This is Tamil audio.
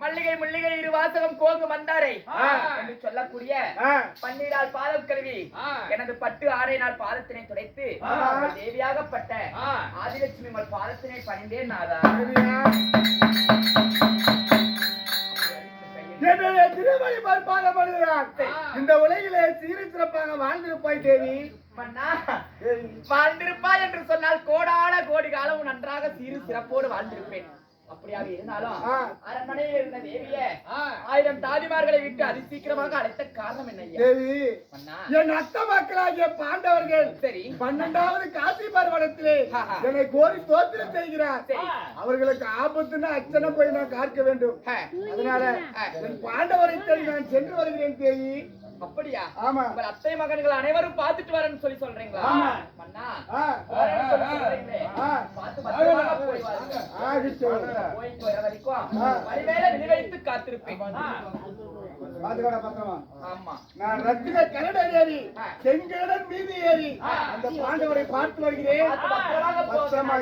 மல்லிகை முல்லிகை இரு வாசகம் கோங்கு மந்தாரை ஆ. என்று சொல்லக்கூடிய பன்னீரால் பாதம் கழுவி எனது பட்டு ஆடையினால் பாதத்தினை துடைத்து தேவியாகப்பட்ட ஆதிலட்சுமி உங்கள் பாதத்தினை பணிந்தேன் நாதா. திருமணி பார்ப்பாக படுகிறான் இந்த உலகிலே சீரி சிறப்பாக வாழ்ந்திருப்பாய் தேவி. வாழ்ந்திருப்பாய் என்று சொன்னால் கோடான கோடி காலம் நன்றாக சீரு சிறப்போடு வாழ்ந்திருப்பேன். அப்படியாக இருந்தாலும். அரண்மனையில் இருந்த தேவிய ஆயிரம் தாதிமார்களை விட்டு அதிசீக்கிரமாக அழைத்த காரணம் என்ன ஐயா? தேவி மன்னா. என் அத்த மக்களாகிய பாண்டவர்கள் சரி. பன்னெண்டாவது காசி பர்வனத்திலே ஆஹா. என்னை கோரி தோத்திரம் செய்கிறார். அவர்களுக்கு ஆபத்துன்னு அச்சனை போய் நான் காக்க வேண்டும். அதனால என் பாண்டவரை தேடி நான் சென்று வருகிறேன் தேவி. அப்படியா? ஆமா. உங்கள் அத்தை மகன்கள் அனைவரும் பார்த்துட்டு வரேன்னு சொல்லி சொல்றீங்களா? ஆமா. பத்திரமாக போய் வாருங்க. போயிட்டு வர வரைக்கும் காத்திருப்பேன். பாத்துக்கோடா பத்திரமா. ஆமா. நான் ரத்தின கரட ஏறி. செங்கடன் மீதி ஏறி அந்த பாண்டவரை பார்த்து வருகிறேன். பத்திரமா